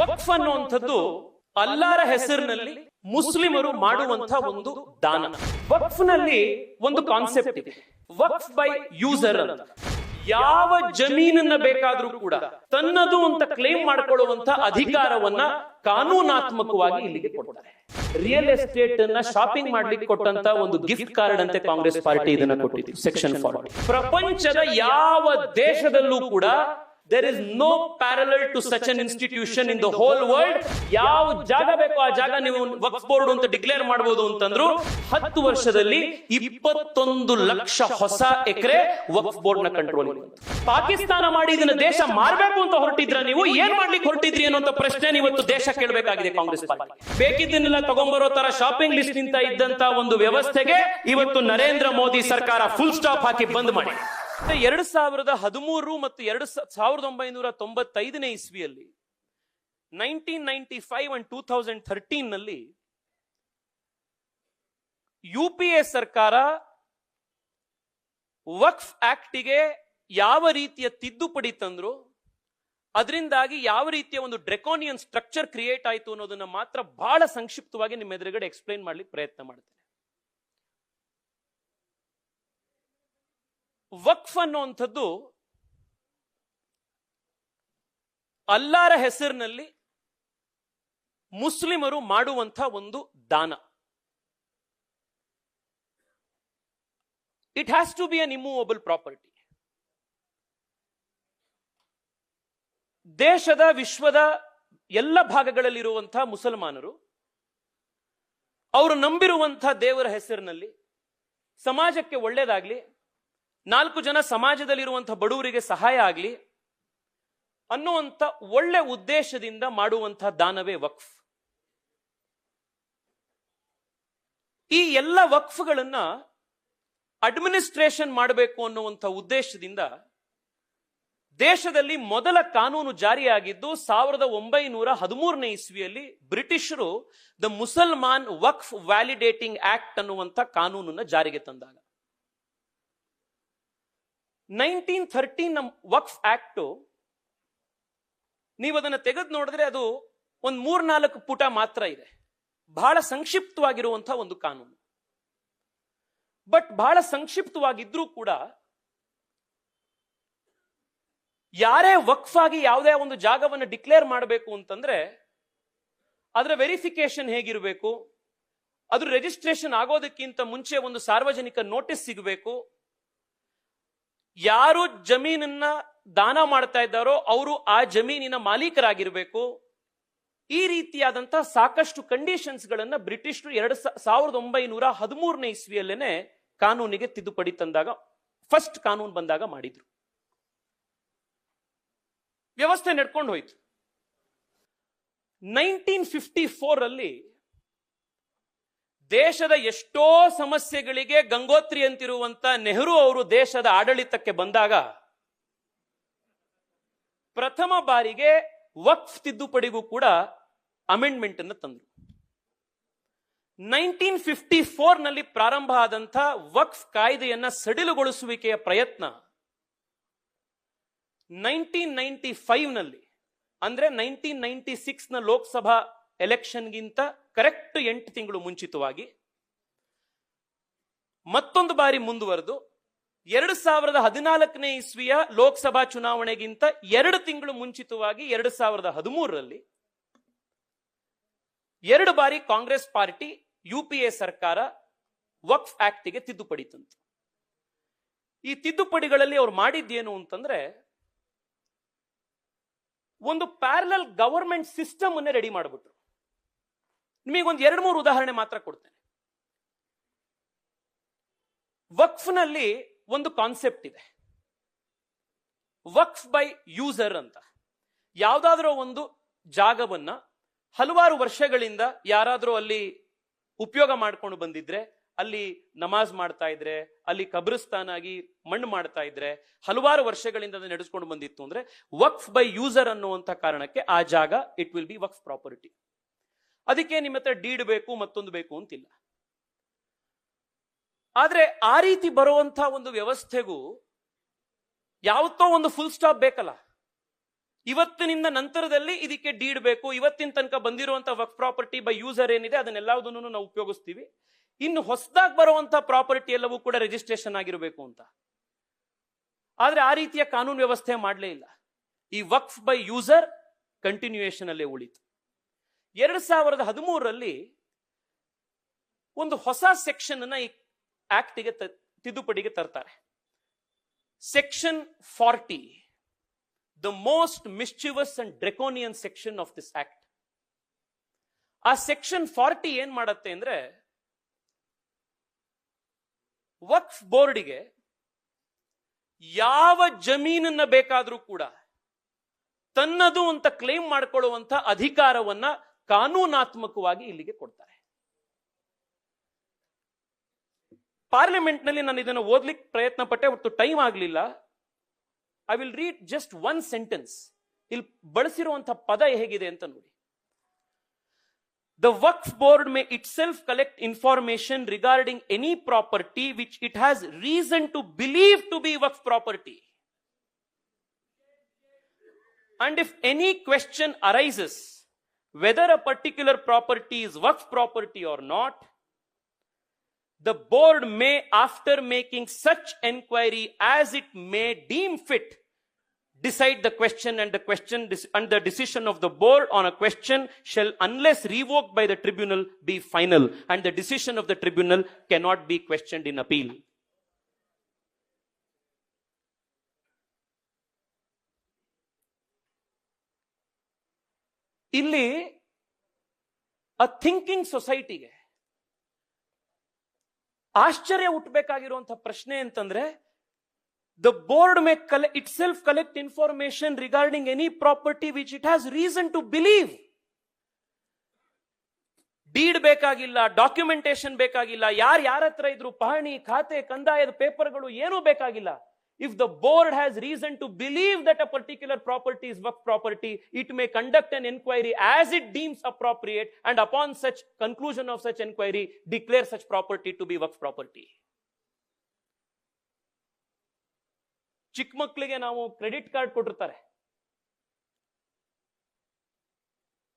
ವಕ್ಫ್ ಅನ್ನುವಂಥದ್ದು ಅಲ್ಲಾರ ಹೆಸರಿನಲ್ಲಿ ಮುಸ್ಲಿಮರು ಮಾಡುವಂತ ಒಂದು ದಾನ. ವಕ್ಫ್ನಲ್ಲಿ ಒಂದು ಕಾನ್ಸೆಪ್ಟ್ ಇದೆ. ವಕ್ಫ್ ಬೈ ಯೂಸರ್ ಅಂತ. ಯಾವ ಜಮೀನನ್ನ ಬೇಕಾದ್ರೂ ಕೂಡ ತನ್ನದು ಅಂತ ಕ್ಲೇಮ್ ಮಾಡಿಕೊಳ್ಳುವಂತ ಅಧಿಕಾರವನ್ನ ಕಾನೂನಾತ್ಮಕವಾಗಿ ಇಲ್ಲಿಗೆ ಕೊಡ್ತಾರೆ. ರಿಯಲ್ ಎಸ್ಟೇಟ್ ಅನ್ನ ಶಾಪಿಂಗ್ ಮಾಡ್ಲಿಕ್ಕೆ ಕೊಟ್ಟಂತ ಒಂದು ಗಿಫ್ಟ್ ಕಾರ್ಡ್ ಅಂತೆ ಕಾಂಗ್ರೆಸ್ ಪಾರ್ಟಿ ಇದನ್ನ ಕೊಟ್ಟಿತ್ತು ಸೆಕ್ಷನ್ ಫಾರ್ಟಿ ಪ್ರಪಂಚದ ಯಾವ ದೇಶದಲ್ಲೂ ಕೂಡ there is no parallel to such an institution in the whole world ಯಾವ ಜಾಗ ಬೇಕೋ ಆ ಜಾಗ ನೀವು ವಕ್ಫ್ ಬೋರ್ಡ್ ಅಂತ ಡಿಕ್ಲೇರ್ ಮಾಡಬಹುದು ಅಂತಂದ್ರು, ಹತ್ತು ವರ್ಷದಲ್ಲಿ ಇಪ್ಪತ್ತೊಂದು ಲಕ್ಷ ಹೊಸ ಎಕರೆ ವಕ್ಫ್ ಬೋರ್ಡ್ನ ಕಂಟ್ರೋಲ್ ಪಾಕಿಸ್ತಾನ ಮಾಡಿ ಇದನ್ನ ದೇಶ ಮಾರ್ಬೇಕು ಅಂತ ಹೊರಟಿದ್ರ ನೀವು, ಏನ್ ಮಾಡ್ಲಿಕ್ಕೆ ಹೊರಟಿದ್ರಿ ಅನ್ನೋ ಪ್ರಶ್ನೆ ಇವತ್ತು ದೇಶ ಕೇಳಬೇಕಾಗಿದೆ ಕಾಂಗ್ರೆಸ್ ಪಾರ್ಟಿ ಬೇಕಿದ್ದನ್ನೆಲ್ಲ ತಗೊಂಬರೋ ತರ ಶಾಪಿಂಗ್ ಲಿಸ್ಟ್ ನಿಂತ ಇದ್ದಂತ ಒಂದು ವ್ಯವಸ್ಥೆಗೆ ಇವತ್ತು ನರೇಂದ್ರ ಮೋದಿ ಸರ್ಕಾರ ಫುಲ್ ಸ್ಟಾಪ್ ಹಾಕಿ ಬಂದ್ ಮಾಡಿ. ಎರಡು ಸಾವಿರದ ಹದಿಮೂರು ಮತ್ತು ಎರಡು ಸಾವಿರದ ಒಂಬೈನೂರ ತೊಂಬತ್ತೈದನೇ ಇಸ್ವಿಯಲ್ಲಿ nineteen ninety five and two thousand ಥರ್ಟೀನ್ನಲ್ಲಿ U P A ಸರ್ಕಾರ ವಕ್ಫ್ ಆಕ್ಟಿಗೆ ಯಾವ ರೀತಿಯ ತಿದ್ದುಪಡಿ ತಂದ್ರು, ಅದರಿಂದಾಗಿ ಯಾವ ರೀತಿಯ ಒಂದು ಡ್ರೆಕೋನಿಯನ್ ಸ್ಟ್ರಕ್ಚರ್ ಕ್ರಿಯೇಟ್ ಆಯಿತು ಅನ್ನೋದನ್ನ ಮಾತ್ರ ಬಹಳ ಸಂಕ್ಷಿಪ್ತವಾಗಿ ನಿಮ್ಮ ಎದುರುಗಡೆ ಎಕ್ಸ್ಪ್ಲೈನ್ ಮಾಡ್ಲಿಕ್ಕೆ ಪ್ರಯತ್ನ ಮಾಡ್ತೇನೆ. ವಕ್ಫ್ ಅನ್ನುವಂಥದ್ದು ಅಲ್ಲಾರ ಹೆಸರಿನಲ್ಲಿ ಮುಸ್ಲಿಮರು ಮಾಡುವಂಥ ಒಂದು ದಾನ. It has to be an immovable property ದೇಶದ, ವಿಶ್ವದ ಎಲ್ಲ ಭಾಗಗಳಲ್ಲಿರುವಂತಹ ಮುಸಲ್ಮಾನರು, ಅವರು ನಂಬಿರುವಂತಹ ದೇವರ ಹೆಸರಿನಲ್ಲಿ ಸಮಾಜಕ್ಕೆ ಒಳ್ಳೇದಾಗ್ಲಿ ನಾಲ್ಕು ಜನ ಸಮಾಜದಲ್ಲಿರುವಂತಹ ಬಡವರಿಗೆ ಸಹಾಯ ಆಗಲಿ ಅನ್ನುವಂಥ ಒಳ್ಳೆ ಉದ್ದೇಶದಿಂದ ಮಾಡುವಂತಹ ದಾನವೇ ವಕ್ಫ್. ಈ ಎಲ್ಲ ವಕ್ಫ್ಗಳನ್ನ ಅಡ್ಮಿನಿಸ್ಟ್ರೇಷನ್ ಮಾಡಬೇಕು ಅನ್ನುವಂಥ ಉದ್ದೇಶದಿಂದ ದೇಶದಲ್ಲಿ ಮೊದಲ ಕಾನೂನು ಜಾರಿಯಾಗಿದ್ದು ಸಾವಿರದ ಒಂಬೈನೂರ ಹದಿಮೂರನೇ ಇಸ್ವಿಯಲ್ಲಿ ಬ್ರಿಟಿಷರು ದ ಮುಸಲ್ಮಾನ್ ವಕ್ಫ್ ವ್ಯಾಲಿಡೇಟಿಂಗ್ ಆಕ್ಟ್ ಅನ್ನುವಂಥ ಕಾನೂನನ್ನ ಜಾರಿಗೆ ತಂದಾಗ. ನೈನ್ಟೀನ್ ಥರ್ಟೀನ್ ವಕ್ಫ್ ಆಕ್ಟ್ ನೀವು ಅದನ್ನು ತೆಗೆದು ನೋಡಿದ್ರೆ ಅದು ಒಂದು ಮೂರ್ನಾಲ್ಕು ಪುಟ ಮಾತ್ರ ಇದೆ. ಬಹಳ ಸಂಕ್ಷಿಪ್ತವಾಗಿರುವಂತಹ ಒಂದು ಕಾನೂನು. ಬಟ್ ಬಹಳ ಸಂಕ್ಷಿಪ್ತವಾಗಿದ್ರೂ ಕೂಡ ಯಾರೇ ವಕ್ಫ್ ಆಗಿ ಯಾವುದೇ ಒಂದು ಜಾಗವನ್ನು ಡಿಕ್ಲೇರ್ ಮಾಡಬೇಕು ಅಂತಂದ್ರೆ ಅದರ ವೆರಿಫಿಕೇಶನ್ ಹೇಗಿರಬೇಕು, ಅದ್ರ ರಿಜಿಸ್ಟ್ರೇಷನ್ ಆಗೋದಕ್ಕಿಂತ ಮುಂಚೆ ಒಂದು ಸಾರ್ವಜನಿಕ ನೋಟಿಸ್ ಸಿಗಬೇಕು ಯಾರು ಜಮೀನನ್ನ ದಾನ ಮಾಡ್ತಾ ಇದ್ದಾರೋ ಅವರು ಆ ಜಮೀನಿನ ಮಾಲೀಕರಾಗಿರ್ಬೇಕು. ಈ ರೀತಿಯಾದಂತಹ ಸಾಕಷ್ಟು ಕಂಡೀಷನ್ಸ್ ಗಳನ್ನ ಬ್ರಿಟಿಷರು ಎರಡು ಸಾವಿರದ ಒಂಬೈನೂರ ಹದಿಮೂರನೇ ಇಸ್ವಿಯಲ್ಲೇನೆ ಕಾನೂನಿಗೆ ತಿದ್ದುಪಡಿ ತಂದಾಗ, ಫಸ್ಟ್ ಕಾನೂನು ಬಂದಾಗ ಮಾಡಿದ್ರು. ವ್ಯವಸ್ಥೆ ನಡ್ಕೊಂಡು ಹೋಯ್ತು. ನೈನ್ಟೀನ್ ಫಿಫ್ಟಿ ಫೋರ್ ಅಲ್ಲಿ ದೇಶದ ಎಷ್ಟೋ ಸಮಸ್ಯೆಗಳಿಗೆ ಗಂಗೋತ್ರಿ ಅಂತಿರುವಂತ ನೆಹರು ಅವರು ದೇಶದ ಆಡಳಿತಕ್ಕೆ ಬಂದಾಗ ಪ್ರಥಮ ಬಾರಿಗೆ ವಕ್ಫ್ ತಿದ್ದುಪಡಿಗೂ ಕೂಡ ಅಮೆಂಡ್ಮೆಂಟ್ ಅನ್ನು ತಂದರು. ನೈನ್ಟೀನ್ ಫಿಫ್ಟಿ ಫೋರ್ನಲ್ಲಿ ಪ್ರಾರಂಭ ಆದಂಥ ವಕ್ಫ್ ಕಾಯ್ದೆಯನ್ನ ಸಡಿಲುಗೊಳಿಸುವಿಕೆಯ ಪ್ರಯತ್ನ ನೈನ್ಟೀನ್ ನೈನ್ಟಿ ಫೈವ್ನಲ್ಲಿ ಅಂದ್ರೆ ನೈನ್ಟೀನ್ ನೈನ್ಟಿ ಸಿಕ್ಸ್ನ ಲೋಕಸಭಾ ಎಲೆಕ್ಷನ್ಗಿಂತ ಕರೆಕ್ಟ್ ಎಂಟು ತಿಂಗಳು ಮುಂಚಿತವಾಗಿ ಮತ್ತೊಂದು ಬಾರಿ ಮುಂದುವರೆದು ಎರಡು ಸಾವಿರದ ಹದಿನಾಲ್ಕನೇ ಇಸ್ವಿಯ ಲೋಕಸಭಾ ಚುನಾವಣೆಗಿಂತ ಎರಡು ತಿಂಗಳು ಮುಂಚಿತವಾಗಿ ಎರಡು ಸಾವಿರದ ಹದಿಮೂರರಲ್ಲಿ ಎರಡು ಬಾರಿ Congress party U P A ಸರ್ಕಾರ ವಕ್ಫ್ ಆಕ್ಟಿಗೆ ತಿದ್ದುಪಡಿ ತಂತು. ಈ ತಿದ್ದುಪಡಿಗಳಲ್ಲಿ ಅವ್ರು ಮಾಡಿದ್ದೇನು ಅಂತಂದ್ರೆ ಒಂದು ಪ್ಯಾರಲಲ್ ಗವರ್ಮೆಂಟ್ ಸಿಸ್ಟಮ್ ಅನ್ನೇ ರೆಡಿ ಮಾಡಿಬಿಟ್ರು. ನಿಮಗೊಂದು ಎರಡು ಮೂರು ಉದಾಹರಣೆ ಮಾತ್ರ ಕೊಡ್ತೇನೆ. ವಕ್ಫ್ನಲ್ಲಿ ಒಂದು ಕಾನ್ಸೆಪ್ಟ್ ಇದೆ. ವಕ್ಫ್ ಬೈ ಯೂಸರ್ ಅಂತ. ಯಾವುದಾದ್ರೂ ಒಂದು ಜಾಗವನ್ನ ಹಲವಾರು ವರ್ಷಗಳಿಂದ ಯಾರಾದರೂ ಅಲ್ಲಿ ಉಪಯೋಗ ಮಾಡ್ಕೊಂಡು ಬಂದಿದ್ರೆ, ಅಲ್ಲಿ ನಮಾಜ್ ಮಾಡ್ತಾ ಇದ್ರೆ, ಅಲ್ಲಿ ಕಬ್ರಿಸ್ತಾನ್ ಆಗಿ ಮಣ್ಣು ಮಾಡ್ತಾ ಇದ್ರೆ, ಹಲವಾರು ವರ್ಷಗಳಿಂದ ನಡೆಸ್ಕೊಂಡು ಬಂದಿತ್ತು ಅಂದ್ರೆ ವಕ್ಫ್ ಬೈ ಯೂಸರ್ ಅನ್ನುವಂಥ ಕಾರಣಕ್ಕೆ ಆ ಜಾಗ it will be waqf property ಅದಕ್ಕೆ ನಿಮ್ಮ ಹತ್ರ ಡೀಡ್ ಬೇಕು, ಮತ್ತೊಂದು ಬೇಕು ಅಂತಿಲ್ಲ. ಆದ್ರೆ ಆ ರೀತಿ ಬರುವಂತ ಒಂದು ವ್ಯವಸ್ಥೆಗೂ ಯಾವತ್ತೋ ಒಂದು ಫುಲ್ ಸ್ಟಾಪ್ ಬೇಕಲ್ಲ. ಇವತ್ತಿನಿಂದ ನಂತರದಲ್ಲಿ ಇದಕ್ಕೆ ಡೀಡ್ ಬೇಕು, ಇವತ್ತಿನ ತನಕ ಬಂದಿರುವಂತ ವರ್ಕ್ ಪ್ರಾಪರ್ಟಿ ಬೈ ಯೂಸರ್ ಏನಿದೆ ಅದನ್ನೆಲ್ಲದನ್ನು ನಾವು ಉಪಯೋಗಿಸ್ತೀವಿ. ಇನ್ನು ಹೊಸದಾಗಿ ಬರುವಂತ ಪ್ರಾಪರ್ಟಿ ಎಲ್ಲವೂ ಕೂಡ ರಿಜಿಸ್ಟ್ರೇಷನ್ ಆಗಿರಬೇಕು ಅಂತ. ಆದ್ರೆ ಆ ರೀತಿಯ ಕಾನೂನು ವ್ಯವಸ್ಥೆ ಮಾಡಲೇ ಇಲ್ಲ. ಈ ವಕ್ಫ್ ಬೈ ಯೂಸರ್ ಕಂಟಿನ್ಯೂಯೇಷನ್ ಅಲ್ಲೇ ಉಳಿತು. ಎರಡ್ ಸಾವಿರದ ಹದಿಮೂರರಲ್ಲಿ ಒಂದು ಹೊಸ ಸೆಕ್ಷನ್ ಅನ್ನ ಈ ಆಕ್ಟಿಗೆ ತಿದ್ದುಪಡಿಗೆ ತರ್ತಾರೆ. Section forty, the most mischievous and draconian section of this act ಆ ಸೆಕ್ಷನ್ ಫಾರ್ಟಿ ಏನ್ ಮಾಡತ್ತೆ ಅಂದ್ರೆ, ವಕ್ಫ್ ಬೋರ್ಡಿಗೆ ಯಾವ ಜಮೀನನ್ನ ಬೇಕಾದ್ರೂ ಕೂಡ ತನ್ನದು ಅಂತ ಕ್ಲೇಮ್ ಮಾಡ್ಕೊಳ್ಳುವಂತ ಅಧಿಕಾರವನ್ನ ಕಾನೂನಾತ್ಮಕವಾಗಿ ಇಲ್ಲಿಗೆ ಕೊಡ್ತಾರೆ. ಪಾರ್ಲಿಮೆಂಟ್ನಲ್ಲಿ ನಾನು ಇದನ್ನು ಓದ್ಲಿಕ್ಕೆ ಪ್ರಯತ್ನ ಪಟ್ಟೆ ಒಟ್ಟು ಟೈಮ್ ಆಗಲಿಲ್ಲ. I will read just one sentence ಇಲ್ಲಿ ಬಳಸಿರುವಂತಹ ಪದ ಹೇಗಿದೆ ಅಂತ ನೋಡಿ. The waqf board may itself collect information regarding any property which it has reason to believe to be waqf property and if any question arises whether a particular property is Waqf property or not, the board may, after making such enquiry as it may deem fit, decide the question and the question and the decision of the board on a question shall unless revoked by the tribunal be final and the decision of the tribunal cannot be questioned in appeal ಇಲ್ಲಿ ಅ thinking ಸೊಸೈಟಿಗೆ ಆಶ್ಚರ್ಯ ಹುಟ್ಟಬೇಕಾಗಿರುವಂತಹ ಪ್ರಶ್ನೆ ಅಂತಂದ್ರೆ the board may ಕಲೆ itself collect information regarding any property which it has reason to believe deed ಬೇಕಾಗಿಲ್ಲ documentation ಬೇಕಾಗಿಲ್ಲ, ಯಾರು ಯಾರ ಹತ್ರ ಇದ್ರು, ಪಹಣಿ, ಖಾತೆ, ಕಂದಾಯದ ಪೇಪರ್ಗಳು ಏನೂ ಬೇಕಾಗಿಲ್ಲ. If the board has reason to believe that a particular property is work property, it may conduct an inquiry as it deems appropriate and upon such conclusion of such inquiry, declare such property to be work property. ಚಿಕ್ಕ ಮಕ್ಕಳಿಗೆ ನಾವು credit card ಕೊಟ್ಟಿರ್ತಾರೆ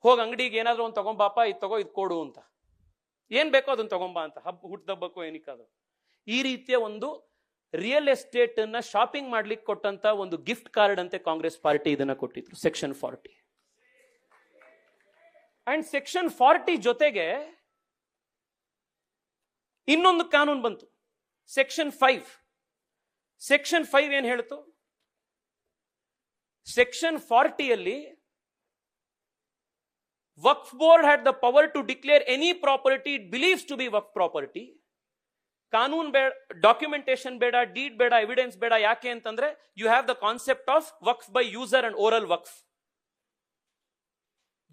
ಹೋಗಿ ಅಂಗಡಿಗೆ ಏನಾದರೂ ಒಂದು ತಗೊಂಬಾಪ ಇದು ತಗೋ ಇದು ಕೊಡು ಅಂತ ಏನ್ ಬೇಕೋ ಅದನ್ನ ತಗೊಂಬಾ ಅಂತ ಹಬ್ಬ ಹುಟ್ಟದಬ್ಬಕ್ಕೋ ಏನಕ್ಕಾದ್ರು ಈ ರೀತಿಯ ಒಂದು ರಿಯಲ್ ಎಸ್ಟೇಟ್ ಅನ್ನ ಶಾಪಿಂಗ್ ಮಾಡ್ಲಿಕ್ಕೆ ಕೊಟ್ಟಂತ ಒಂದು ಗಿಫ್ಟ್ ಕಾರ್ಡ್ ಅಂತೆ ಕಾಂಗ್ರೆಸ್ ಪಾರ್ಟಿ ಇದನ್ನ ಕೊಟ್ಟಿದ್ರು, section forty. And section forty ಜೊತೆಗೆ ಇನ್ನೊಂದು ಕಾನೂನು ಬಂತು, ಸೆಕ್ಷನ್ ಫೈವ್. ಸೆಕ್ಷನ್ ಫೈವ್ ಏನ್ ಹೇಳ್ತು? Section ಫಾರ್ಟಿಯಲ್ಲಿ waqf board had the power to declare any property it believes to be waqf property ಕಾನೂನ್ ಬೇಡ ಡಾಕ್ಯುಮೆಂಟೇಶನ್ ಬೇಡ ಡೀಡ್ ಬೇಡ ಎವಿಡೆನ್ಸ್ ಬೇಡ, ಯಾಕೆ ಅಂತಂದ್ರೆ you have the concept of waqf by user and oral waqf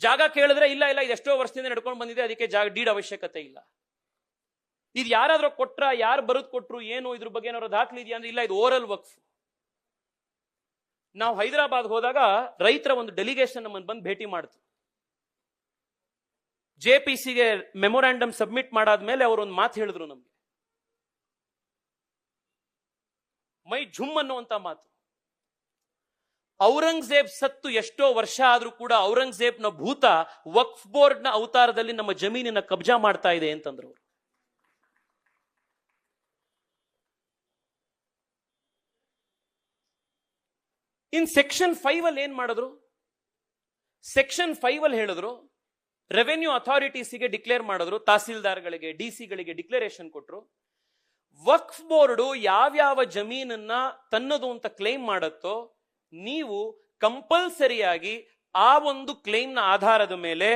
ಜಾಗ ಕೇಳಿದ್ರೆ ಇಲ್ಲ ಇಲ್ಲ ಇದು ಎಷ್ಟೋ ವರ್ಷದಿಂದ ನಡ್ಕೊಂಡು ಬಂದಿದೆ, ಅದಕ್ಕೆ ಜಾಗ ಡೀಡ್ ಅವಶ್ಯಕತೆ ಇಲ್ಲ. ಇದು ಯಾರಾದ್ರೂ ಕೊಟ್ರ, ಯಾರು ಬರೆದು ಕೊಟ್ರು, ಏನು, ಇದ್ರ ಬಗ್ಗೆ ಏನಾದ್ರು ದಾಖಲೆ ಇದೆಯಾ ಅಂದ್ರೆ ಇಲ್ಲ, ಇದು ಓರಲ್ ವಕ್ಫ್ ನಾವು ಹೈದರಾಬಾದ್ ಹೋದಾಗ ರೈತರ ಒಂದು ಡೆಲಿಗೇಷನ್ ನಮ್ಮನ್ನು ಬಂದು ಭೇಟಿ ಮಾಡ್ತು. ಜೆ ಪಿ ಸಿಗೆ ಮೆಮೊರಾಂಡಮ್ ಸಬ್ಮಿಟ್ ಮಾಡಾದ್ಮೇಲೆ ಅವರು ಒಂದು ಮಾತು ಹೇಳಿದ್ರು ನಮ್ಗೆ. ಮೈ ಝುಮ್ ಅನ್ನುವಂತ ಮಾತು. ಔರಂಗಜೇಬ್ ಸತ್ತು ಎಷ್ಟೋ ವರ್ಷ ಆದ್ರೂ ಕೂಡ ಔರಂಗಜೇಬ್ನ ಭೂತ ವಕ್ಫ್ ಬೋರ್ಡ್ನ ಅವತಾರದಲ್ಲಿ ನಮ್ಮ ಜಮೀನಿನ ಕಬ್ಜಾ ಮಾಡ್ತಾ ಇದೆ ಅಂತಂದ್ರು ಇನ್ ಸೆಕ್ಷನ್ ಫೈವ್ ಅಲ್ಲಿ ಏನ್ ಮಾಡಿದ್ರು? ಸೆಕ್ಷನ್ ಫೈವ್ ಅಲ್ಲಿ ಹೇಳಿದ್ರು, ರೆವೆನ್ಯೂ ಅಥಾರಿಟೀಸ್ಗೆ ಡಿಕ್ಲೇರ್ ಮಾಡಿದ್ರು, ತಹಸೀಲ್ದಾರ್ಗಳಿಗೆ, ಡಿ ಸಿಗಳಿಗೆ ಡಿಕ್ಲರೇಷನ್ ಕೊಟ್ರು. ವಕ್ಫ್ ಬೋರ್ಡು ಯಾವ್ಯಾವ ಜಮೀನನ್ನ ತನ್ನದು ಅಂತ ಕ್ಲೇಮ್ ಮಾಡುತ್ತೋ, ನೀವು ಕಂಪಲ್ಸರಿಯಾಗಿ ಆ ಒಂದು ಕ್ಲೇಮ್ನ ಆಧಾರದ ಮೇಲೆ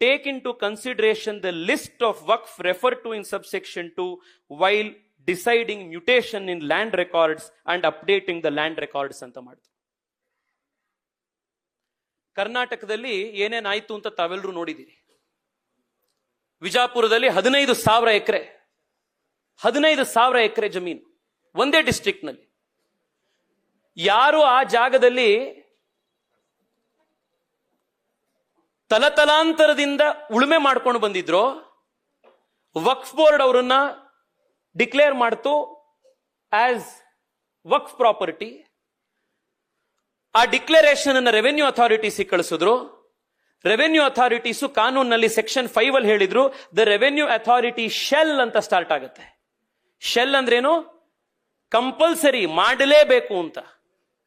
take into consideration the list of waqf refer to in subsection two while deciding mutation in land records and updating the land records ಅಂತ ಮಾಡಿದ್ರು ಕರ್ನಾಟಕದಲ್ಲಿ ಏನೇನಾಯ್ತು ಅಂತ ತಾವೆಲ್ಲರೂ ನೋಡಿದ್ದೀರಿ. ವಿಜಾಪುರದಲ್ಲಿ ಹದಿನೈದು ಸಾವಿರ ಎಕರೆ ಹದಿನೈದು ಸಾವಿರ ಎಕರೆ ಜಮೀನು ಒಂದೇ ಡಿಸ್ಟ್ರಿಕ್ಟ್ನಲ್ಲಿ ಯಾರು ಆ ಜಾಗದಲ್ಲಿ ತಲತಲಾಂತರದಿಂದ ಉಳುಮೆ ಮಾಡ್ಕೊಂಡು ಬಂದಿದ್ರು, ವಕ್ಫ್ ಬೋರ್ಡ್ ಅವರನ್ನ ಡಿಕ್ಲೇರ್ ಮಾಡ್ತು ಆಸ್ ವಕ್ಫ್ ಪ್ರಾಪರ್ಟಿ. ಆ ಡಿಕ್ಲರೇಷನ್ ಅನ್ನ ರೆವೆನ್ಯೂ ಅಥಾರಿಟೀಸಿಗೆ ಕಳಿಸಿದ್ರು. ರೆವೆನ್ಯೂ ಅಥಾರಿಟೀಸು ಕಾನೂನಲ್ಲಿ ಸೆಕ್ಷನ್ ಫೈವ್ ಅಲ್ಲಿ ಹೇಳಿದ್ರು, ದ ರೆವೆನ್ಯೂ ಅಥಾರಿಟಿ ಶೆಲ್ ಅಂತ ಸ್ಟಾರ್ಟ್ ಆಗುತ್ತೆ. ಶೆಲ್ ಅಂದ್ರೇನು? ಕಂಪಲ್ಸರಿ ಮಾಡಲೇಬೇಕು ಅಂತ.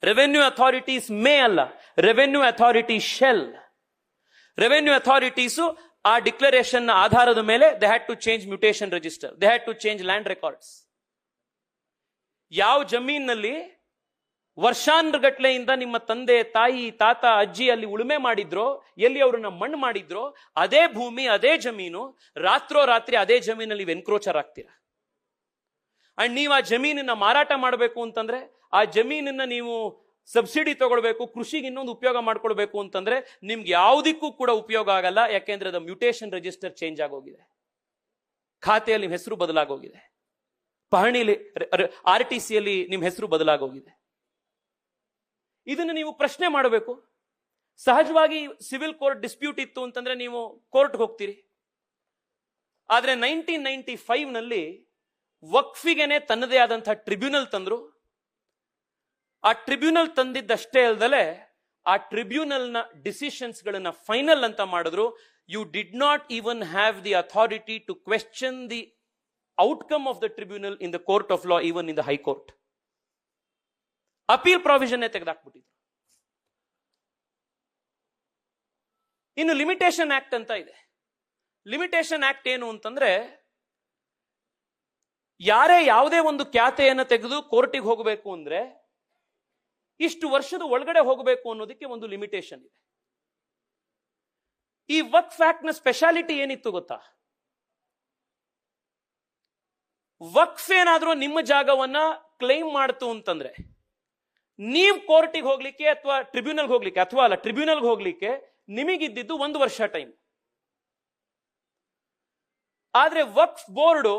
ರೆವೆನ್ಯೂ ಅಥಾರಿಟೀಸ್ ಮೇ ಅಲ್ಲ. Revenue authority shall revenue authorities ಆ ಡಿಕ್ಲರೇಷನ್ ಆಧಾರದ ಮೇಲೆ they had to change mutation register they had to change land records ಯಾವ ಜಮೀನಲ್ಲಿ ವರ್ಷಾನ್ಗಟ್ಲೆಯಿಂದ ನಿಮ್ಮ ತಂದೆ, ತಾಯಿ, ತಾತ, ಅಜ್ಜಿ ಅಲ್ಲಿ ಉಳುಮೆ ಮಾಡಿದ್ರೋ, ಎಲ್ಲಿ ಅವ್ರನ್ನ ಮಣ್ಣು ಮಾಡಿದ್ರೋ, ಅದೇ ಭೂಮಿ, ಅದೇ ಜಮೀನು, ರಾತ್ರೋ ರಾತ್ರಿ ಅದೇ ಜಮೀನಲ್ಲಿ ಎನ್ಕ್ರೋಚರ್ ಆಗ್ತೀರಾ? ಅಂಡ್ ನೀವು ಆ ಜಮೀನನ್ನ ಮಾರಾಟ ಮಾಡಬೇಕು ಅಂತಂದ್ರೆ, ಆ ಜಮೀನನ್ನ ನೀವು ಸಬ್ಸಿಡಿ ತಗೊಳ್ಬೇಕು, ಕೃಷಿಗೆ ಇನ್ನೊಂದು ಉಪಯೋಗ ಮಾಡ್ಕೊಳ್ಬೇಕು ಅಂತಂದ್ರೆ ನಿಮ್ಗೆ ಯಾವುದಕ್ಕೂ ಕೂಡ ಉಪಯೋಗ ಆಗಲ್ಲ. ಯಾಕೆಂದ್ರೆ ಅದು ಮ್ಯೂಟೇಷನ್ ರಿಜಿಸ್ಟರ್ ಚೇಂಜ್ ಆಗೋಗಿದೆ. ಖಾತೆಯಲ್ಲಿ ನಿಮ್ಮ ಹೆಸರು ಬದಲಾಗೋಗಿದೆ. ಪಹಣಿಲಿ ಆರ್ ಟಿ ಸಿಯಲ್ಲಿ ನಿಮ್ಮ ಹೆಸರು ಬದಲಾಗೋಗಿದೆ. ಇದನ್ನು ನೀವು ಪ್ರಶ್ನೆ ಮಾಡಬೇಕು. ಸಹಜವಾಗಿ ಸಿವಿಲ್ ಕೋರ್ಟ್ ಡಿಸ್ಪ್ಯೂಟ್ ಇತ್ತು ಅಂತಂದ್ರೆ ನೀವು ಕೋರ್ಟ್ಗೆ ಹೋಗ್ತೀರಿ. ಆದ್ರೆ ನೈನ್ಟೀನ್ ನೈನ್ಟಿ ಫೈವ್ನಲ್ಲಿ ವಕ್ಫಿಗೆನೆ ತನ್ನದೇ ಆದಂತಹ ಟ್ರಿಬ್ಯುನಲ್ ತಂದ್ರು. ಆ ಟ್ರಿಬ್ಯುನಲ್ ತಂದಿದ್ದಷ್ಟೇ ಅಲ್ಲದೆ ಆ ಟ್ರಿಬ್ಯುನಲ್ನ ನ ಡಿಸಿಷನ್ಸ್ ಗಳನ್ನ ಫೈನಲ್ ಅಂತ ಮಾಡಿದ್ರು. You did not even have the authority to question the outcome of the tribunal in the court of law even in the high court appeal provision ತೆಗೆದಾಕ್ಬಿಟ್ಟಿದ್ರು. ಇನ್ನು ಲಿಮಿಟೇಷನ್ ಆಕ್ಟ್ ಅಂತ ಇದೆ. Limitation act ಏನು ಅಂತಂದ್ರೆ ಯಾರೇ ಯಾವುದೇ ಒಂದು ಖ್ಯಾತೆಯನ್ನು ತೆಗೆದು ಕೋರ್ಟಿಗೆ ಹೋಗಬೇಕು ಅಂದ್ರೆ ಇಷ್ಟು ವರ್ಷದ ಒಳಗಡೆ ಹೋಗಬೇಕು ಅನ್ನೋದಕ್ಕೆ ಒಂದು ಲಿಮಿಟೇಷನ್ ಇದೆ. ಈ ವಕ್ ಫ್ಯಾಕ್ಟ್ನ ಸ್ಪೆಷಾಲಿಟಿ ಏನಿತ್ತು ಗೊತ್ತಾ? ವಕ್ಫ್ ಏನಾದರೂ ನಿಮ್ಮ ಜಾಗವನ್ನ ಕ್ಲೈಮ್ ಮಾಡ್ತು ಅಂತಂದ್ರೆ ನೀವು ಕೋರ್ಟಿಗೆ ಹೋಗ್ಲಿಕ್ಕೆ ಅಥವಾ ಟ್ರಿಬ್ಯುನಲ್ ಹೋಗ್ಲಿಕ್ಕೆ, ಅಥವಾ ಅಲ್ಲ ಟ್ರಿಬ್ಯುನಲ್ಗೆ ಹೋಗ್ಲಿಕ್ಕೆ ನಿಮಗಿದ್ದಿದ್ದು ಒಂದು ವರ್ಷ ಟೈಮ್ ಆದ್ರೆ ವಕ್ಫ್ ಬೋರ್ಡು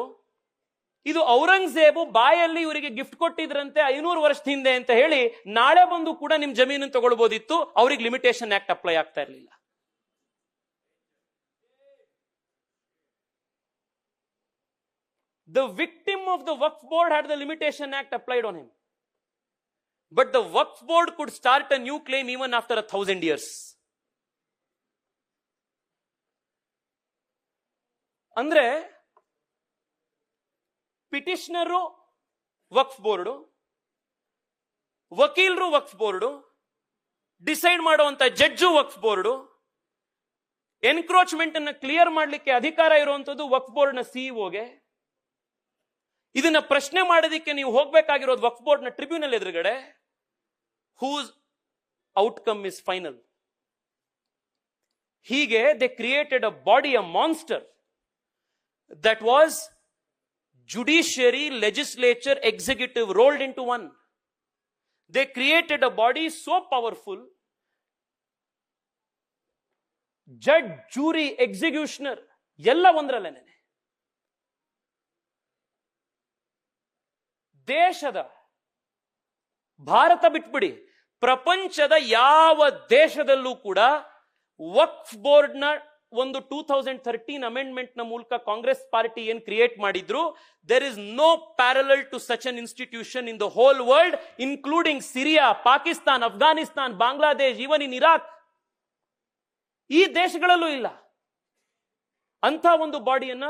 ಇದು ಔರಂಗ್ಜೇಬು ಬಾಯಲ್ಲಿ ಇವರಿಗೆ ಗಿಫ್ಟ್ ಕೊಟ್ಟಿದ್ರಂತೆ ಐನೂರು ವರ್ಷ ಹಿಂದೆ ಅಂತ ಹೇಳಿ ನಾಳೆ ಬಂದು ಕೂಡ ನಿಮ್ ಜಮೀನನ್ನು ತಗೊಳ್ಬೋದಿತ್ತು. ಅವ್ರಿಗೆ ಲಿಮಿಟೇಷನ್ ಆಕ್ಟ್ ಅಪ್ಲೈ ಆಗ್ತಾ ಇರಲಿಲ್ಲ. The victim of the works board had the limitation act applied on him but the works board could start a new claim even after a thousand years ಅಂದ್ರೆ ಪಿಟಿಷನರು ವಕ್ಫ್ ಬೋರ್ಡು, ವಕೀಲರು Waqf board, decide ಮಾಡುವಂತ judge Waqf board encroachment ಅನ್ನು clear ಮಾಡಲಿಕ್ಕೆ ಅಧಿಕಾರ ಇರುವಂತದ್ದು ವಕ್ಫ್ ಬೋರ್ಡ್ನ ಸಿಇಒಗೆ. ಇದನ್ನ ಪ್ರಶ್ನೆ ಮಾಡೋದಕ್ಕೆ ನೀವು ಹೋಗ್ಬೇಕಾಗಿರೋದು ವಕ್ಫ್ ಬೋರ್ಡ್ನ ಟ್ರಿಬ್ಯುನಲ್ ಎದುರುಗಡೆ. ಹೂಸ್ ಔಟ್ಕಮ್ ಇಸ್ ಫೈನಲ್ ಹೀಗೆ they created a body a monster that was legislature executive rolled into one they created a body so powerful judge jury executioner ಎಲ್ಲ ಒಂದರಲ್ಲೇನೆ ದೇಶದ, ಭಾರತ ಬಿಟ್ಬಿಡಿ, ಪ್ರಪಂಚದ ಯಾವ ದೇಶದಲ್ಲೂ ಕೂಡ ವಕ್ಫ್ ಬೋರ್ಡ್ನ ಒಂದು ಟೂ ತೌಸಂಡ್ ಥರ್ಟೀನ್ ಅಮೆಂಡ್ಮೆಂಟ್ ಮೂಲಕ ಕಾಂಗ್ರೆಸ್ ಪಾರ್ಟಿ ಏನ್ ಕ್ರಿಯೇಟ್ ಮಾಡಿದ್ರು there is no parallel to such an institution in the whole world including Syria Pakistan Afghanistan Bangladesh even in Iraq ಈ ದೇಶಗಳಲ್ಲೂ ಇಲ್ಲ. ಅಂತ ಒಂದು ಬಾಡಿಯನ್ನ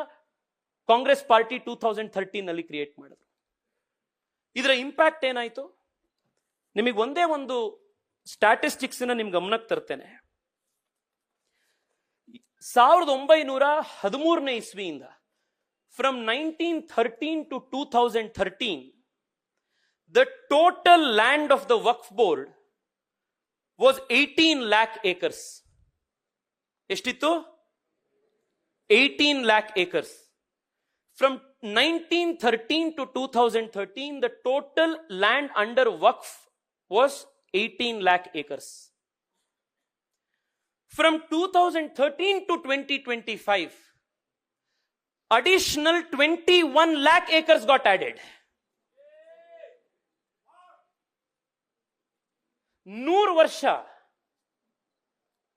Congress party two thousand thirteen ಅಲ್ಲಿ create ಮಾಡಿದ್ರು. ಇದರ ಇಂಪ್ಯಾಕ್ಟ್ ಏನಾಯ್ತು? ನಿಮಗೆ ಒಂದೇ ಒಂದು ಸ್ಟ್ಯಾಟಿಸ್ಟಿಕ್ಸ್ ನಿಮ್ ಗಮನಕ್ಕೆ ತರ್ತೇನೆ. ಸಾವಿರದ ಒಂಬೈನೂರ ಹದಿಮೂರನೇ ಇಸ್ವಿಯಿಂದ from nineteen thirteen to two thousand thirteen the total land of the waqf board was eighteen lakh acres ಎಷ್ಟಿತ್ತು? Eighteen lakh acres From 1913 to 2013, the total land under Waqf was 18 lakh acres. From 2013 to 2025, additional 21 lakh acres got added. ನೂರು ವರ್ಷ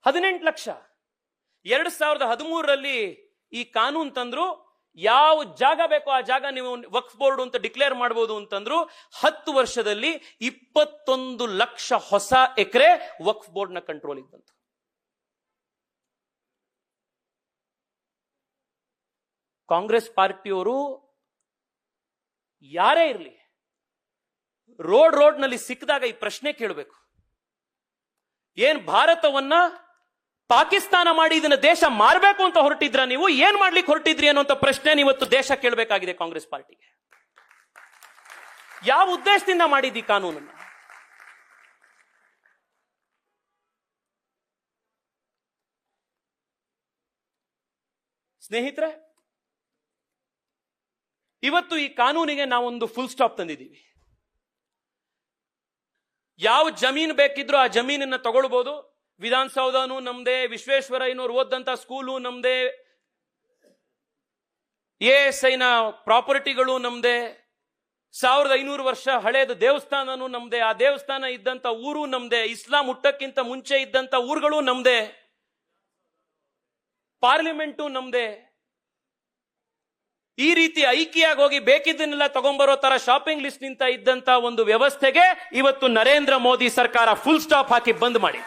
ಹದಿನೆಂಟು ಲಕ್ಷ ಎರಡು ಸಾವಿರದ ಹದಿಮೂರರಲ್ಲಿ ಈ ಕಾನೂನು ತಂದ್ರು ಯಾವ ಜಾಗ ಬೇಕೋ ಆ ಜಾಗ ನೀವು ವಕ್ಫ್ ಬೋರ್ಡ್ ಅಂತ ಡಿಕ್ಲೇರ್ ಮಾಡಬಹುದು ಅಂತಂದ್ರು ಹತ್ತು ವರ್ಷದಲ್ಲಿ ಇಪ್ಪತ್ತೊಂದು ಲಕ್ಷ ಹೊಸ ಎಕರೆ ವಕ್ಫ್ ಬೋರ್ಡ್ನ ಕಂಟ್ರೋಲಿಗೆ ಬಂತು ಕಾಂಗ್ರೆಸ್ ಪಾರ್ಟಿಯವರು ಯಾರೇ ಇರಲಿ, ರೋಡ್ ರೋಡ್ನಲ್ಲಿ ಸಿಕ್ಕಿದಾಗ ಈ ಪ್ರಶ್ನೆ ಕೇಳಬೇಕು. ಏನ್ ಭಾರತವನ್ನ ಪಾಕಿಸ್ತಾನ ಮಾಡಿ ಇದನ್ನ ದೇಶ ಮಾರಬೇಕು ಅಂತ ಹೊರಟಿದ್ರ ನೀವು? ಏನ್ ಮಾಡ್ಲಿಕ್ಕೆ ಹೊರಟಿದ್ರಿ ಅನ್ನುವಂತ ಪ್ರಶ್ನೆ ಇವತ್ತು ದೇಶ ಕೇಳಬೇಕಾಗಿದೆ ಕಾಂಗ್ರೆಸ್ ಪಾರ್ಟಿಗೆ. ಯಾವ ಉದ್ದೇಶದಿಂದ ಮಾಡಿದ್ದಿ ಕಾನೂನನ್ನ? ಸ್ನೇಹಿತರೆ ಇವತ್ತು ಈ ಕಾನೂನಿಗೆ ನಾವೊಂದು ಫುಲ್ ಸ್ಟಾಪ್ ತಂದಿದ್ದೀವಿ. ಯಾವ ಜಮೀನು ಬೇಕಿದ್ರು ಆ ಜಮೀನನ್ನ ತಗೊಳ್ಬಹುದು ವಿಧಾನಸೌಧನು ನಮ್ದೇ, ವಿಶ್ವೇಶ್ವರಯ್ಯನವ್ರು ಓದಂತ ಸ್ಕೂಲು ನಮ್ದೇ. ಎ ಎಸ್ ಐನ ಪ್ರಾಪರ್ಟಿಗಳು ನಮ್ದೇ. ಸಾವಿರದ ಐನೂರು ವರ್ಷ ಹಳೆಯದು ದೇವಸ್ಥಾನನೂ ನಮ್ದೇ. ಆ ದೇವಸ್ಥಾನ ಇದ್ದಂತ ಊರು ನಮ್ದೇ. ಇಸ್ಲಾಂ ಹುಟ್ಟಕ್ಕಿಂತ ಮುಂಚೆ ಇದ್ದಂತ ಊರುಗಳು ನಮ್ದೇ. ಪಾರ್ಲಿಮೆಂಟು ನಮ್ದೇ. ಈ ರೀತಿ ಐಕಿಯಾಗಿ ಹೋಗಿ ಬೇಕಿದ್ದನ್ನೆಲ್ಲ ತಗೊಂಬರೋ ತರ ಶಾಪಿಂಗ್ ಲಿಸ್ಟ್ ನಿಂತ ಇದ್ದಂತ ಒಂದು ವ್ಯವಸ್ಥೆಗೆ ಇವತ್ತು ನರೇಂದ್ರ ಮೋದಿ ಸರ್ಕಾರ ಫುಲ್ ಸ್ಟಾಪ್ ಹಾಕಿ ಬಂದ್ ಮಾಡಿ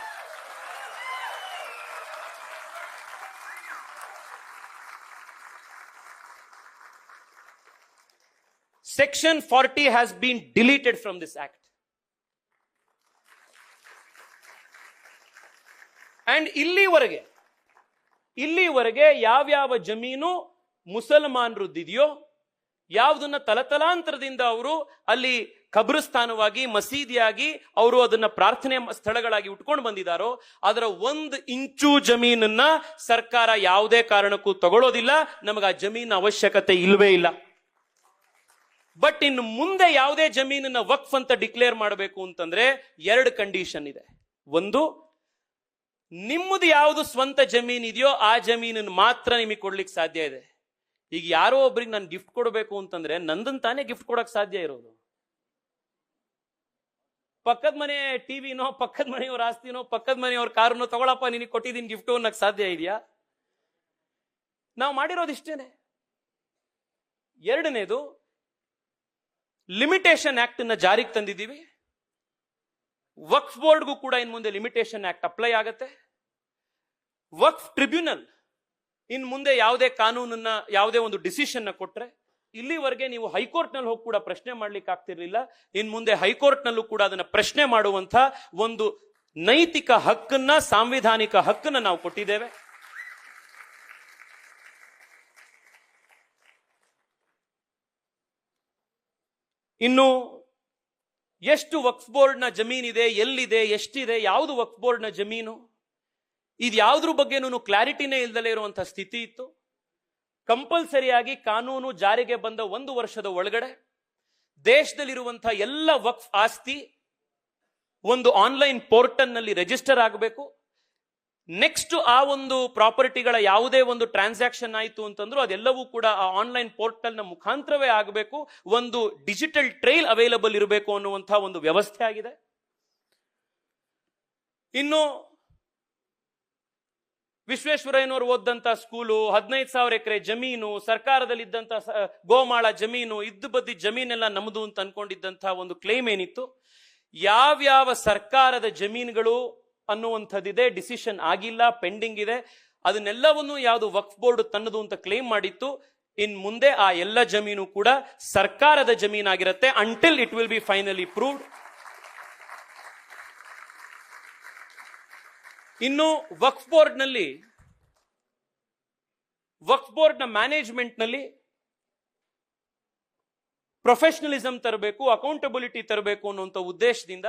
section forty has been deleted from this act and ಇಲ್ಲಿವರೆಗೆ ಇಲ್ಲಿವರೆಗೆ ಯಾವ್ಯಾವ ಜಮೀನು ಮುಸಲ್ಮಾನರದ್ದಿದೆಯೋ? ಯಾವುದನ್ನ ತಲತಲಾಂತರದಿಂದ ಅವರು ಅಲ್ಲಿ ಖಬ್ರಸ್ಥಾನವಾಗಿ ಮಸೀದಿಯಾಗಿ ಅವರು ಅದನ್ನ ಪ್ರಾರ್ಥನೆ ಸ್ಥಳಗಳಾಗಿ ಉಟ್ಕೊಂಡು ಬಂದಿದ್ದಾರೋ ಅದರ ಒಂದು ಇಂಚು ಜಮೀನನ್ನ ಸರ್ಕಾರ ಯಾವುದೇ ಕಾರಣಕ್ಕೂ ತಗೊಳ್ಳೋದಿಲ್ಲ ನಮಗೆ ಆ ಜಮೀನ ಅವಶ್ಯಕತೆ ಇಲ್ವೇ ಇಲ್ಲ. ಬಟ್ ಇನ್ನು ಮುಂದೆ ಯಾವುದೇ ಜಮೀನನ್ನ ವಕ್ಫ್ ಅಂತ ಡಿಕ್ಲೇರ್ ಮಾಡಬೇಕು ಅಂತಂದ್ರೆ ಎರಡು ಕಂಡೀಷನ್ ಇದೆ. ಒಂದು, ನಿಮ್ಮದು ಯಾವುದು ಸ್ವಂತ ಜಮೀನ್ ಇದೆಯೋ ಆ ಜಮೀನನ್ನು ಮಾತ್ರ ನಿಮಗೆ ಕೊಡ್ಲಿಕ್ಕೆ ಸಾಧ್ಯ ಇದೆ. ಈಗ ಯಾರೋ ಒಬ್ರಿಗೆ ನಾನು ಗಿಫ್ಟ್ ಕೊಡಬೇಕು ಅಂತಂದ್ರೆ ನಂದನ್ ತಾನೇ ಗಿಫ್ಟ್ ಕೊಡಕ್ ಸಾಧ್ಯ ಇರೋದು. ಪಕ್ಕದ ಮನೆ ಟಿವಿನೋ ಪಕ್ಕದ ಮನೆಯವ್ರ ಆಸ್ತಿನೋ, ಪಕ್ಕದ ಮನೆಯವ್ರ ಕಾರನೋ ತಗೊಳಪ್ಪ, ನಿನಗೆ ಕೊಟ್ಟಿದ್ದೀನಿ ಗಿಫ್ಟ್ ಅನ್ನಕ್ ಸಾಧ್ಯ ಇದೆಯಾ? ನಾವು ಮಾಡಿರೋದು ಇಷ್ಟೇನೆ. ಎರಡನೇದು ಲಿಮಿಟೇಷನ್ ಆಕ್ಟ್ ಅನ್ನ ಜಾರಿಗೆ ತಂದಿದ್ದೀವಿ. ವಕ್ಫ್ ಬೋರ್ಡ್ಗೂ ಕೂಡ ಇನ್ ಮುಂದೆ ಲಿಮಿಟೇಷನ್ ಆಕ್ಟ್ ಅಪ್ಲೈ ಆಗತ್ತೆ. ವಕ್ಫ್ ಟ್ರಿಬ್ಯುನಲ್ ಇನ್ ಮುಂದೆ ಯಾವುದೇ ಕಾನೂನನ್ನ, ಯಾವುದೇ ಒಂದು ಡಿಸಿಷನ್ನ ಕೊಟ್ರೆ ಇಲ್ಲಿವರೆಗೆ ನೀವು ಹೈಕೋರ್ಟ್ನಲ್ಲಿ ಹೋಗಿ ಕೂಡ ಪ್ರಶ್ನೆ ಮಾಡ್ಲಿಕ್ಕೆ ಆಗ್ತಿರ್ಲಿಲ್ಲ. ಇನ್ ಮುಂದೆ ಹೈಕೋರ್ಟ್ ನಲ್ಲೂ ಕೂಡ ಅದನ್ನ ಪ್ರಶ್ನೆ ಮಾಡುವಂತ ಒಂದು ನೈತಿಕ ಹಕ್ಕನ್ನ, ಸಾಂವಿಧಾನಿಕ ಹಕ್ಕನ್ನ ನಾವು ಕೊಟ್ಟಿದ್ದೇವೆ. ಇನ್ನು ಎಷ್ಟು ವಕ್ಫ್ ಬೋರ್ಡ್ನ ಜಮೀನಿದೆ, ಎಲ್ಲಿದೆ, ಎಷ್ಟಿದೆ, ಯಾವುದು ವಕ್ಫ್ ಬೋರ್ಡ್ನ ಜಮೀನು? ಇದು ಯಾವುದ್ರ ಬಗ್ಗೆನೂ ಕ್ಲಾರಿಟಿನೇ ಇಲ್ದಲೇ ಇರುವಂಥ ಸ್ಥಿತಿ ಇತ್ತು. ಕಂಪಲ್ಸರಿಯಾಗಿ ಕಾನೂನು ಜಾರಿಗೆ ಬಂದ ಒಂದು ವರ್ಷದ ಒಳಗಡೆ ದೇಶದಲ್ಲಿರುವಂಥ ಎಲ್ಲ ವಕ್ಫ್ ಆಸ್ತಿ ಒಂದು ಆನ್ಲೈನ್ ಪೋರ್ಟಲ್ನಲ್ಲಿ ರಿಜಿಸ್ಟರ್ ಆಗಬೇಕು. ನೆಕ್ಸ್ಟ್ ಆ ಒಂದು ಪ್ರಾಪರ್ಟಿಗಳ ಯಾವುದೇ ಒಂದು ಟ್ರಾನ್ಸಾಕ್ಷನ್ ಆಯಿತು ಅಂತಂದ್ರು ಅದೆಲ್ಲವೂ ಕೂಡ ಆ ಆನ್ಲೈನ್ ಪೋರ್ಟಲ್ನ ಮುಖಾಂತರವೇ ಆಗಬೇಕು. ಒಂದು ಡಿಜಿಟಲ್ ಟ್ರೈಲ್ ಅವೈಲಬಲ್ ಇರಬೇಕು ಅನ್ನುವಂಥ ಒಂದು ವ್ಯವಸ್ಥೆ ಆಗಿದೆ. ಇನ್ನು ವಿಶ್ವೇಶ್ವರಯ್ಯನವರು ಓದಂತ ಸ್ಕೂಲು, ಹದಿನೈದು ಸಾವಿರ ಎಕರೆ ಜಮೀನು, ಸರ್ಕಾರದಲ್ಲಿದ್ದಂತ ಸ- ಗೋಮಾಳ ಜಮೀನು, ಇದ್ದು ಬದ್ದಿ ಜಮೀನೆಲ್ಲ ನಮ್ಮದು ಅಂತ ಅನ್ಕೊಂಡಿದ್ದಂತಹ ಒಂದು ಕ್ಲೇಮ್ ಏನಿತ್ತು? ಯಾವ್ಯಾವ ಸರ್ಕಾರದ ಜಮೀನುಗಳು ಅನ್ನುವಂಥದ್ದಿದೆ ಡಿಸಿಷನ್ ಆಗಿಲ್ಲ ಪೆಂಡಿಂಗ್ ಇದೆ, ಅದನ್ನೆಲ್ಲವನ್ನು ಯಾವುದು ವಕ್ಫ್ ಬೋರ್ಡ್ ತನ್ನದು ಅಂತ ಕ್ಲೇಮ್ ಮಾಡಿತ್ತು. ಇನ್ ಮುಂದೆ ಆ ಎಲ್ಲ ಜಮೀನು ಕೂಡ ಸರ್ಕಾರದ ಜಮೀನಾಗಿರುತ್ತೆ until it will be finally proved ಇನ್ನು ವಕ್ಫ್ ಬೋರ್ಡ್ನಲ್ಲಿ, ವಕ್ಫ್ ಬೋರ್ಡ್ ಮ್ಯಾನೇಜ್ಮೆಂಟ್ನಲ್ಲಿ ಮ್ಯಾನೇಜ್ಮೆಂಟ್ನಲ್ಲಿ ಪ್ರೊಫೆಷನಲಿಸಂ ತರಬೇಕು, ಅಕೌಂಟಬಿಲಿಟಿ ತರಬೇಕು ಅನ್ನುವಂಥ ಉದ್ದೇಶದಿಂದ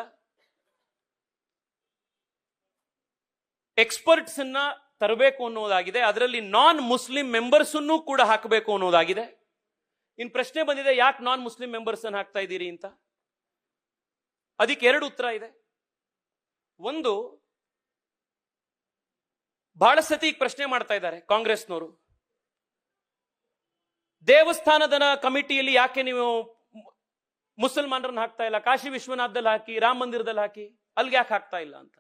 ಎಕ್ಸ್ಪರ್ಟ್ಸ್ ಅನ್ನ ತರಬೇಕು ಅನ್ನೋದಾಗಿದೆ. ಅದರಲ್ಲಿ ನಾನ್ ಮುಸ್ಲಿಂ ಮೆಂಬರ್ಸ್ ಅನ್ನು ಕೂಡ ಹಾಕಬೇಕು ಅನ್ನೋದಾಗಿದೆ. ಇನ್ ಪ್ರಶ್ನೆ ಬಂದಿದೆ, ಯಾಕೆ ನಾನ್ ಮುಸ್ಲಿಂ ಮೆಂಬರ್ಸ್ ಅನ್ನು ಹಾಕ್ತಾ ಇದ್ದೀರಿ ಅಂತ? ಅದಕ್ಕೆ ಎರಡು ಉತ್ತರ ಇದೆ. ಒಂದು ಬಹಳ ಸತಿ ಪ್ರಶ್ನೆ ಮಾಡ್ತಾ ಇದ್ದಾರೆ ಕಾಂಗ್ರೆಸ್ನವರು. ದೇವಸ್ಥಾನದ ಕಮಿಟಿಯಲ್ಲಿ ಯಾಕೆ ನೀವು ಮುಸಲ್ಮಾನರನ್ನ ಹಾಕ್ತಾ ಇಲ್ಲ? ಕಾಶಿ ವಿಶ್ವನಾಥದಲ್ಲಿ ಹಾಕಿ, ರಾಮ ಮಂದಿರದಲ್ಲಿ ಹಾಕಿ ಅಲ್ಲಿಗೆ ಯಾಕೆ ಹಾಕ್ತಾ ಇಲ್ಲ ಅಂತ?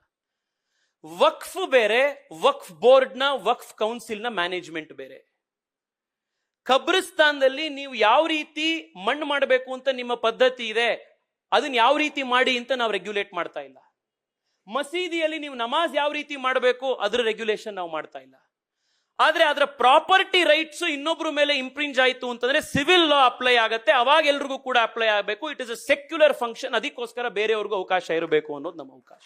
ವಕ್ಫ್ ಬೇರೆ, ವಕ್ಫ್ ಬೋರ್ಡ್ನ, ವಕ್ಫ್ ಕೌನ್ಸಿಲ್ನ ಮ್ಯಾನೇಜ್ಮೆಂಟ್ ಬೇರೆ. ಕಬ್ರಿಸ್ತಾನದಲ್ಲಿ ನೀವು ಯಾವ ರೀತಿ ಮಣ್ಣು ಮಾಡಬೇಕು ಅಂತ ನಿಮ್ಮ ಪದ್ಧತಿ ಇದೆ, ಅದನ್ನ ಯಾವ ರೀತಿ ಮಾಡಿ ಅಂತ ನಾವು ರೆಗ್ಯುಲೇಟ್ ಮಾಡ್ತಾ ಇಲ್ಲ. ಮಸೀದಿಯಲ್ಲಿ ನೀವು ನಮಾಜ್ ಯಾವ ರೀತಿ ಮಾಡಬೇಕು, ಅದ್ರ ರೆಗ್ಯುಲೇಷನ್ ನಾವು ಮಾಡ್ತಾ ಇಲ್ಲ. ಆದ್ರೆ ಅದರ ಪ್ರಾಪರ್ಟಿ ರೈಟ್ಸ್ ಇನ್ನೊಬ್ರ ಮೇಲೆ ಇಂಪ್ರಿಂಜ್ ಆಯಿತು ಅಂತಂದ್ರೆ ಸಿವಿಲ್ ಲಾ ಅಪ್ಲೈ ಆಗುತ್ತೆ, ಅವಾಗ ಎಲ್ರಿಗೂ ಕೂಡ ಅಪ್ಲೈ ಆಗಬೇಕು. It is a secular function ಅದಕ್ಕೋಸ್ಕರ ಬೇರೆಯವ್ರಿಗೂ ಅವಕಾಶ ಇರಬೇಕು ಅನ್ನೋದು ನಮ್ಮ ಅವಕಾಶ.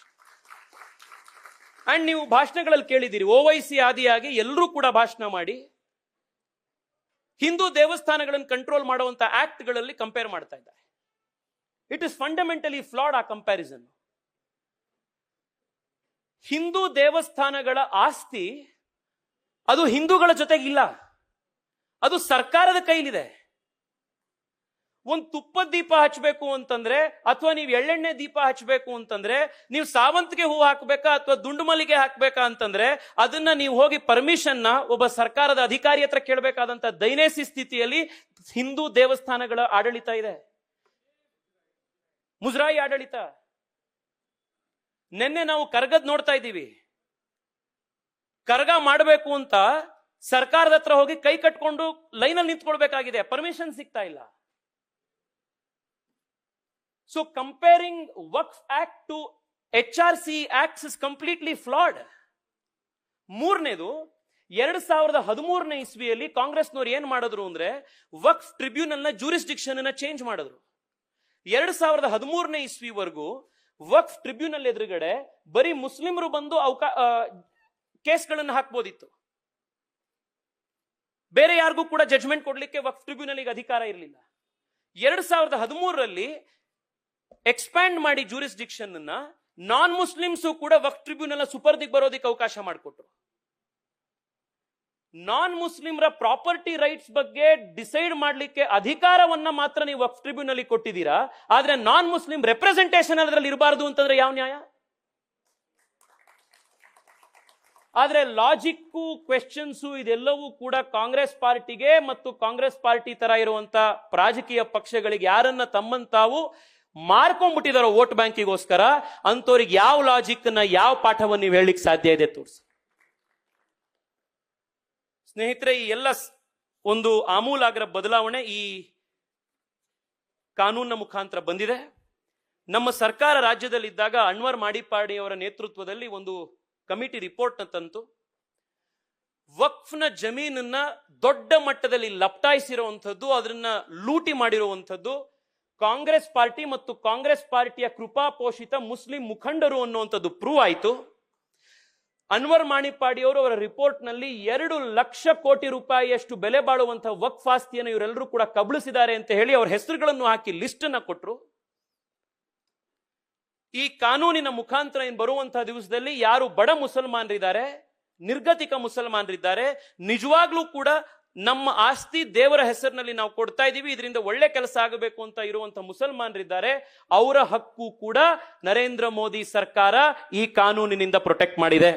ಅಂಡ್ ನೀವು ಭಾಷಣಗಳಲ್ಲಿ ಕೇಳಿದ್ದೀರಿ ಓವೈಸಿ ಆದಿಯಾಗಿ ಎಲ್ಲರೂ ಕೂಡ ಭಾಷಣ ಮಾಡಿ, ಹಿಂದೂ ದೇವಸ್ಥಾನಗಳನ್ನು ಕಂಟ್ರೋಲ್ ಮಾಡುವಂತ ಆಕ್ಟ್ಗಳಲ್ಲಿ ಕಂಪೇರ್ ಮಾಡ್ತಾ ಇದ್ದಾರೆ. ಇಟ್ ಇಸ್ ಫಂಡಮೆಂಟಲಿ ಫ್ಲಾಡ್ ಆ ಕಂಪ್ಯಾರಿಸನ್ ಹಿಂದೂ ದೇವಸ್ಥಾನಗಳ ಆಸ್ತಿ ಅದು ಹಿಂದೂಗಳ ಜೊತೆಗಿಲ್ಲ. ಅದು ಸರ್ಕಾರದ ಕೈಲಿದೆ. ಒಂದು ತುಪ್ಪದ ದೀಪ ಹಚ್ಚಬೇಕು ಅಂತಂದ್ರೆ, ಅಥವಾ ನೀವು ಎಳ್ಳೆಣ್ಣೆ ದೀಪ ಹಚ್ಚಬೇಕು ಅಂತಂದ್ರೆ, ನೀವು ಸಾವಂತಿಗೆ ಹೂ ಹಾಕಬೇಕಾ ಅಥವಾ ದುಂಡು ಮಲ್ಲಿಗೆ ಹಾಕ್ಬೇಕಾ ಅಂತಂದ್ರೆ, ಅದನ್ನ ನೀವು ಹೋಗಿ ಪರ್ಮಿಷನ್ನ ಒಬ್ಬ ಸರ್ಕಾರದ ಅಧಿಕಾರಿ ಹತ್ರ ಕೇಳಬೇಕಾದಂತ ದೈನೇಸಿ ಸ್ಥಿತಿಯಲ್ಲಿ ಹಿಂದೂ ದೇವಸ್ಥಾನಗಳ ಆಡಳಿತ ಇದೆ. ಮುಜರಾಯಿ ಆಡಳಿತ. ನಿನ್ನೆ ನಾವು ಕರ್ಗದ್ ನೋಡ್ತಾ ಇದ್ದೀವಿ. ಕರ್ಗ ಮಾಡಬೇಕು ಅಂತ ಸರ್ಕಾರದ ಹತ್ರ ಹೋಗಿ ಕೈ ಕಟ್ಕೊಂಡು ಲೈನಲ್ಲಿ ನಿಂತ್ಕೊಳ್ಬೇಕಾಗಿದೆ. ಪರ್ಮಿಷನ್ ಸಿಗ್ತಾ ಇಲ್ಲ. So comparing waqf act to H R C acts is completely flawed ಮೂರನೇದು, ಎರಡ್ ಸಾವಿರದ ಹದಿಮೂರನೇ ಇಸ್ವಿಯಲ್ಲಿ ಕಾಂಗ್ರೆಸ್ನವ್ರು ಏನ್ ಮಾಡಿದ್ರು ಅಂದ್ರೆ ವಕ್ಫ್ ಟ್ರಿಬ್ಯುನಲ್ನ ಚೇಂಜ್ ಮಾಡಿದ್ರು. ಎರಡ್ ಸಾವಿರದ ಹದಿಮೂರನೇ ಇಸ್ವಿವರೆಗೂ ವಕ್ಫ್ ಟ್ರಿಬ್ಯುನಲ್ ಎದುರುಗಡೆ ಬರೀ ಮುಸ್ಲಿಮರು ಬಂದು ಅವಕಾ ಕೇಸ್ಗಳನ್ನು ಹಾಕ್ಬೋದಿತ್ತು. ಬೇರೆ ಯಾರಿಗೂ ಕೂಡ ಜಜ್ಮೆಂಟ್ ಕೊಡ್ಲಿಕ್ಕೆ ವಕ್ಫ್ ಟ್ರಿಬ್ಯುನಲ್ಗೆ ಅಧಿಕಾರ ಇರಲಿಲ್ಲ. ಎರಡ್ ಸಾವಿರದ ಹದಿಮೂರರಲ್ಲಿ ಎಕ್ಸ್ಪ್ಯಾಂಡ್ ಮಾಡಿ ಜೂರಿಸ್ಡಿಕ್ಷನ್ ಅನ್ನ ನಾನ್ ಮುಸ್ಲಿಮ್ಸು ಕೂಡ ವಕ್ಫ್ ಟ್ರಿಬ್ಯೂನಲ್ ಸುಪರ್ದಿಗೆ ಬರೋದಕ್ಕೆ ಅವಕಾಶ ಮಾಡಿಕೊಟ್ರು. ನಾನ್ ಮುಸ್ಲಿಮ್ರ ಪ್ರಾಪರ್ಟಿ ರೈಟ್ಸ್ ಬಗ್ಗೆ ಡಿಸೈಡ್ ಮಾಡಲಿಕ್ಕೆ ಅಧಿಕಾರವನ್ನ ಮಾತ್ರ ನೀವು ವಕ್ಫ್ ಟ್ರಿಬ್ಯುನಲ್ ಕೊಟ್ಟಿದ್ದೀರಾ? ಆದ್ರೆ ನಾನ್ ಮುಸ್ಲಿಂ ರೆಪ್ರೆಸೆಂಟೇಷನ್ ಅದರಲ್ಲಿ ಇರಬಾರದು ಅಂತಂದ್ರೆ ಯಾವ ನ್ಯಾಯ? ಆದ್ರೆ ಲಾಜಿಕ್ಕು ಕ್ವೆಶನ್ಸು ಇದೆಲ್ಲವೂ ಕೂಡ ಕಾಂಗ್ರೆಸ್ ಪಾರ್ಟಿಗೆ ಮತ್ತು ಕಾಂಗ್ರೆಸ್ ಪಾರ್ಟಿ ತರ ಇರುವಂತ ರಾಜಕೀಯ ಪಕ್ಷಗಳಿಗೆ ಯಾರನ್ನ ತಮ್ಮಂತಾವು ಮಾರ್ಕೊಂಡ್ಬಿಟ್ಟಿದಾರೋ ವೋಟ್ ಬ್ಯಾಂಕಿಗೋಸ್ಕರ ಅಂತವ್ರಿಗೆ ಯಾವ ಲಾಜಿಕ್ನ ಯಾವ ಪಾಠವನ್ನು ನೀವು ಹೇಳಲಿಕ್ಕೆ ಸಾಧ್ಯ ಇದೆ ತೋರಿಸಿ. ಸ್ನೇಹಿತರೆ, ಈ ಎಲ್ಲ ಒಂದು ಆಮೂಲಾಗ್ರ ಬದಲಾವಣೆ ಈ ಕಾನೂನಿನ ಮುಖಾಂತರ ಬಂದಿದೆ. ನಮ್ಮ ಸರ್ಕಾರ ರಾಜ್ಯದಲ್ಲಿದ್ದಾಗ ಅನ್ವರ್ ಮಾಡಿಪಾಡಿ ಅವರ ನೇತೃತ್ವದಲ್ಲಿ ಒಂದು ಕಮಿಟಿ ರಿಪೋರ್ಟ್ನ ತಂತು. ವಕ್ಫ್ನ ಜಮೀನನ್ನ ದೊಡ್ಡ ಮಟ್ಟದಲ್ಲಿ ಲಪ್ಟಾಯಿಸಿರುವಂಥದ್ದು, ಅದನ್ನ ಲೂಟಿ ಮಾಡಿರುವಂಥದ್ದು, ಕಾಂಗ್ರೆಸ್ ಪಾರ್ಟಿ ಮತ್ತು ಕಾಂಗ್ರೆಸ್ ಪಾರ್ಟಿಯ ಕೃಪಾಪೋಷಿತ ಮುಸ್ಲಿಂ ಮುಖಂಡರು ಅನ್ನುವಂಥದ್ದು ಪ್ರೂವ್ ಆಯಿತು. ಅನ್ವರ್ ಮಾಣಿಪಾಡಿ ಅವರು ಅವರ ರಿಪೋರ್ಟ್ನಲ್ಲಿ ಎರಡು ಲಕ್ಷ ಕೋಟಿ ರೂಪಾಯಿಯಷ್ಟು ಬೆಲೆ ಬಾಳುವಂತಹ ವಕ್ಫ್ ಆಸ್ತಿಯನ್ನು ಇವರೆಲ್ಲರೂ ಕೂಡ ಕಬಳಿಸಿದ್ದಾರೆ ಅಂತ ಹೇಳಿ ಅವರ ಹೆಸರುಗಳನ್ನು ಹಾಕಿ ಲಿಸ್ಟ್ ಕೊಟ್ಟರು ಈ ಕಾನೂನಿನ ಮುಖಾಂತರ ಏನು ಬರುವಂತಹ ದಿವಸದಲ್ಲಿ ಯಾರು ಬಡ ಮುಸಲ್ಮಾನರಿದ್ದಾರೆ, ನಿರ್ಗತಿಕ ಮುಸಲ್ಮಾನರಿದ್ದಾರೆ, ನಿಜವಾಗ್ಲೂ ಕೂಡ ನಮ್ಮ ಆಸ್ತಿ ದೇವರ ಹೆಸರಿನಲ್ಲಿ ನಾವು ಕೊಡ್ತಾ ಇದ್ದೀವಿ, ಇದರಿಂದ ಒಳ್ಳೆ ಕೆಲಸ ಆಗಬೇಕು ಅಂತ ಇರುವಂತಹ ಮುಸಲ್ಮಾನರಿದ್ದಾರೆ, ಅವರ ಹಕ್ಕು ಕೂಡ ನರೇಂದ್ರ ಮೋದಿ ಸರ್ಕಾರ ಈ ಕಾನೂನಿನಿಂದ ಪ್ರೊಟೆಕ್ಟ್ ಮಾಡಿದೆ.